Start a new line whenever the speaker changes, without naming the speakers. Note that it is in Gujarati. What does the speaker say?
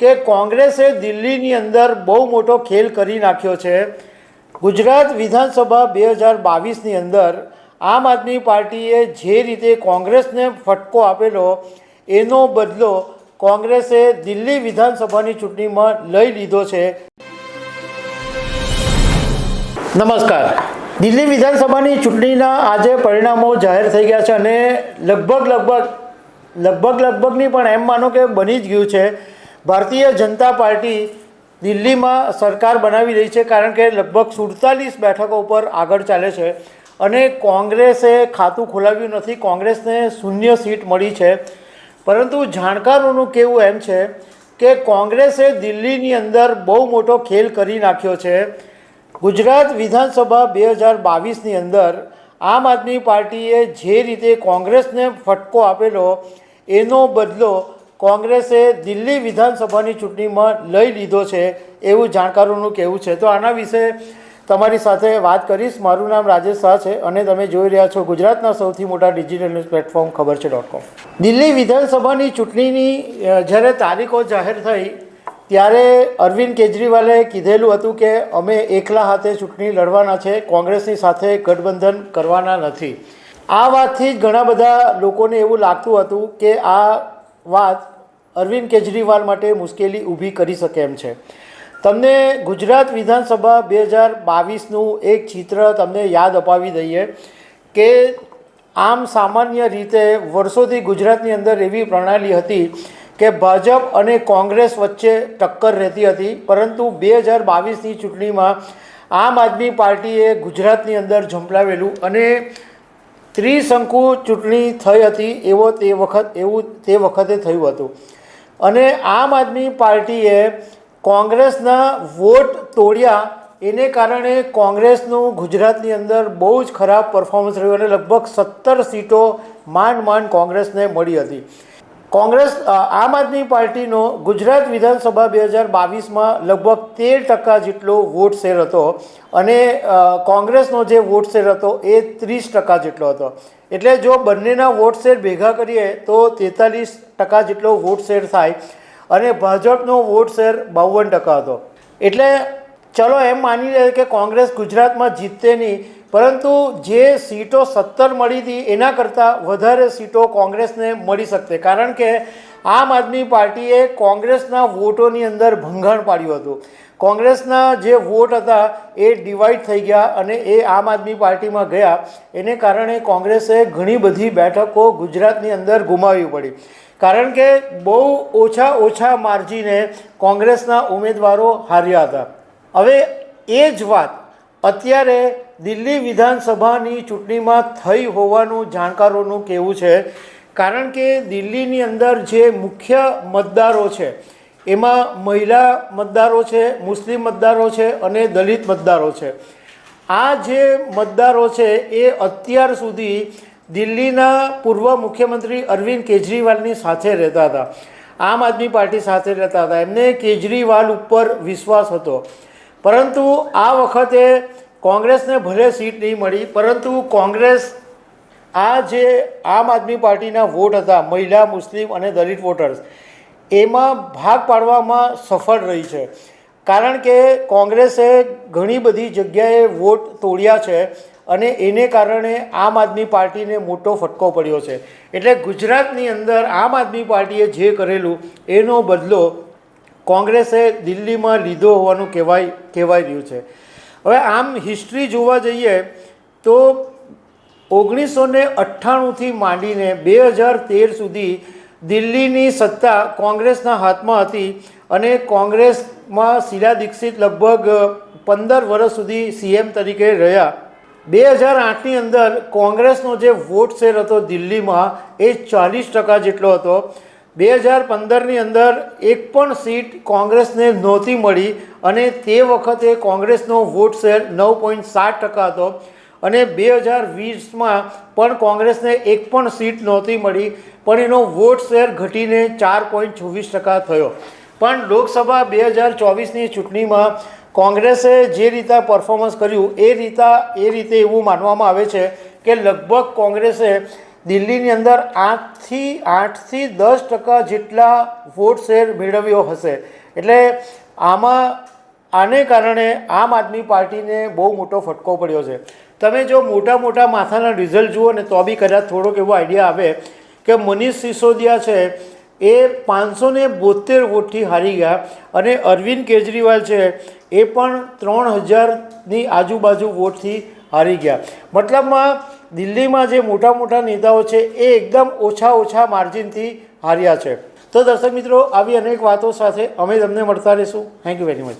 કે કોંગ્રેસે દિલ્હીની અંદર બહુ મોટો ખેલ કરી નાખ્યો છે. ગુજરાત વિધાનસભા બે હજાર બાવીસની અંદર આમ આદમી પાર્ટીએ જે રીતે કોંગ્રેસને ફટકો આપેલો, એનો બદલો કોંગ્રેસે દિલ્હી વિધાનસભાની ચૂંટણીમાં લઈ લીધો છે. નમસ્કાર. દિલ્હી વિધાનસભાની ચૂંટણીના આજે પરિણામો જાહેર થઈ ગયા છે અને લગભગ લગભગ લગભગ લગભગની પણ એમ માનો કે બની જ ગયું છે. ભારતીય જનતા પાર્ટી દિલ્હીમાં સરકાર બનાવી રહી છે કારણ કે લગભગ સુડતાલીસ બેઠકો ઉપર આગળ ચાલે છે અને કોંગ્રેસે ખાતું ખોલાવ્યું નથી, કોંગ્રેસને શૂન્ય સીટ મળી છે. પરંતુ જાણકારોનું કહેવું એમ છે કે કોંગ્રેસે દિલ્હીની અંદર બહુ મોટો ખેલ કરી નાખ્યો છે. ગુજરાત વિધાનસભા બે હજાર બાવીસની અંદર આમ આદમી પાર્ટીએ જે રીતે કોંગ્રેસને ફટકો આપેલો, એનો બદલો કોંગ્રેસે દિલ્હી વિધાનસભાની ચૂંટણીમાં લઈ લીધો છે એવું જાણકારોનું કહેવું છે. તો આના વિશે તમારી સાથે વાત કરીશ. મારું નામ રાજેશ શાહ છે અને તમે જોઈ રહ્યા છો ગુજરાતના સૌથી મોટા ડિજિટલ ન્યૂઝ પ્લેટફોર્મ ખબર છે ડોટ કોમ. દિલ્હી વિધાનસભાની ચૂંટણીની જ્યારે તારીખો જાહેર થઈ, ત્યારે અરવિંદ કેજરીવાલે કીધેલું હતું કે અમે એકલા હાથે ચૂંટણી લડવાના છે, કોંગ્રેસની સાથે ગઠબંધન કરવાના નથી. આ વાતથી જ ઘણા બધા લોકોને એવું લાગતું હતું કે આ વાત અરવિંદ કેજરીવાલ માટે મુશ્કેલી ઊભી કરી શકે એમ છે. તમને ગુજરાત વિધાનસભા બે હજાર બાવીસનું એક ચિત્ર તમને યાદ અપાવી દઈએ કે આમ સામાન્ય રીતે વર્ષોથી ગુજરાતની અંદર એવી પ્રણાલી હતી કે ભાજપ અને કોંગ્રેસ વચ્ચે ટક્કર રહેતી હતી, પરંતુ બે હજાર બાવીસની ચૂંટણીમાં આમ આદમી પાર્ટીએ ગુજરાતની અંદર ઝંપલાવેલું અને ત્રિશંકુ ચૂંટણી થઈ હતી એવો તે વખત, એવું તે વખતે થયું હતું. અને આમ આદમી પાર્ટીએ કોંગ્રેસના વોટ તોડ્યા, એને કારણે કોંગ્રેસનું ગુજરાતની અંદર બહુ જ ખરાબ પરફોર્મન્સ રહ્યું અને લગભગ સત્તર સીટો માંડ માંડ કોંગ્રેસને મળી હતી. કોંગ્રેસ આમ આદમી પાર્ટીનો ગુજરાત વિધાનસભા બે હજાર બાવીસમાં લગભગ તેર ટકા જેટલો વોટ શેર હતો અને કોંગ્રેસનો જે વોટ શેર હતો એ ત્રીસ ટકા જેટલો હતો. એટલે જો બંનેના વોટ શેર ભેગા કરીએ તો તેતાલીસ ટકા જેટલો વોટ શેર થાય અને ભાજપનો વોટ શેર બાવન ટકા હતો. એટલે ચલો એમ માની લઈએ કે કોંગ્રેસ ગુજરાતમાં જીતતે નહીં પરંતુ જે સીટો સત્તર મળી હતી, એના કરતાં વધારે સીટો કોંગ્રેસને મળી શકશે કારણ કે આમ આદમી પાર્ટીએ કોંગ્રેસના વોટોની અંદર ભંગાણ પાડ્યું હતું. કોંગ્રેસના જે વોટ હતા, એ ડિવાઈડ થઈ ગયા અને એ આમ આદમી પાર્ટીમાં ગયા. એને કારણે કોંગ્રેસે ઘણી બધી બેઠકો ગુજરાતની અંદર ગુમાવવી પડી. કારણ કે બહુ ઓછા ઓછા માર્જિને કોંગ્રેસના ઉમેદવારો હાર્યા હતા. હવે એ જ વાત અત્યારે દિલ્હી વિધાનસભાની ચૂંટણીમાં થઈ હોવાનું જાણકારોનું કહેવું છે. કારણ કે દિલ્હીની અંદર જે મુખ્ય મતદારો છે, એમાં મહિલા મતદારો છે, મુસ્લિમ મતદારો છે અને દલિત મતદારો છે. આ જે મતદારો છે, એ અત્યાર સુધી દિલ્હીના પૂર્વ મુખ્યમંત્રી અરવિંદ કેજરીવાલની સાથે રહેતા હતા. આમ આદમી પાર્ટી સાથે રહેતા હતા. એમને કેજરીવાલ ઉપર વિશ્વાસ હતો. પરંતુ આ વખતે કોંગ્રેસને ભલે સીટ નહીં મળી, પરંતુ કોંગ્રેસ આ જે આમ આદમી પાર્ટીના વોટ હતા, મહિલા, મુસ્લિમ અને દલિત વોટર્સ, એમાં ભાગ પાડવામાં સફળ રહી છે. કારણ કે કોંગ્રેસે ઘણી બધી જગ્યાએ વોટ તોડ્યા છે અને એને કારણે આમ આદમી પાર્ટીને મોટો ફટકો પડ્યો છે. એટલે ગુજરાતની અંદર આમ આદમી પાર્ટીએ જે કરેલું, એનો બદલો કોંગ્રેસે દિલ્હીમાં લીધો હોવાનું કહેવાય કહેવાય રહ્યું છે. હવે આમ હિસ્ટ્રી જોવા જઈએ તો ઓગણીસો ને અઠ્ઠાણુંથી માંડીને બે હજાર તેર સુધી દિલ્હીની સત્તા કોંગ્રેસના હાથમાં હતી અને કોંગ્રેસમાં શીલા દીક્ષિત લગભગ પંદર વર્ષ સુધી સીએમ તરીકે રહ્યા. બે હજાર આઠની અંદર કોંગ્રેસનો જે વોટ શેર હતો દિલ્હીમાં એ ચાલીસ ટકા જેટલો હતો. બે હજાર પંદરની અંદર એક પણ સીટ કોંગ્રેસને નહોતી મળી અને તે વખતે કોંગ્રેસનો વોટ શેર નવ પોઈન્ટ સાત ટકા હતો અને બે હજાર વીસમાં પણ કોંગ્રેસને એક પણ સીટ નહોતી મળી, પણ એનો વોટ શેર ઘટીને ચાર પોઈન્ટ છવ્વીસ ટકા થયો. પણ લોકસભા બે હજાર ચોવીસની ચૂંટણીમાં કોંગ્રેસે જે રીતે પરફોર્મન્સ કર્યું, એ રીતા, એ રીતે એવું માનવામાં આવે છે કે લગભગ કોંગ્રેસે દિલ્હીની અંદર આઠથી આઠથી દસ ટકા જેટલા વોટ શેર મેળવ્યો હશે. એટલે આમાં, આને કારણે આમ આદમી પાર્ટીને બહુ મોટો ફટકો પડ્યો છે. તમે જો મોટા મોટા માથાના રિઝલ્ટ જુઓ ને તો બી કદાચ થોડોક એવો આઈડિયા આવે કે મનીષ સિસોદિયા છે એ પાંચસો ને બોતેર વોટથી હારી ગયા અને અરવિંદ કેજરીવાલ છે એ પણ ત્રણ હજારની આજુબાજુ વોટથી હારી ગયા. મતલબમાં દિલ્હીમાં જે મોટા મોટા નેતાઓ છે એ એકદમ ઓછા ઓછા માર્જિનથી હાર્યા છે. તો દર્શક મિત્રો, આવી અનેક વાતો સાથે અમે તમને મળતા રહીશું. Thank you very much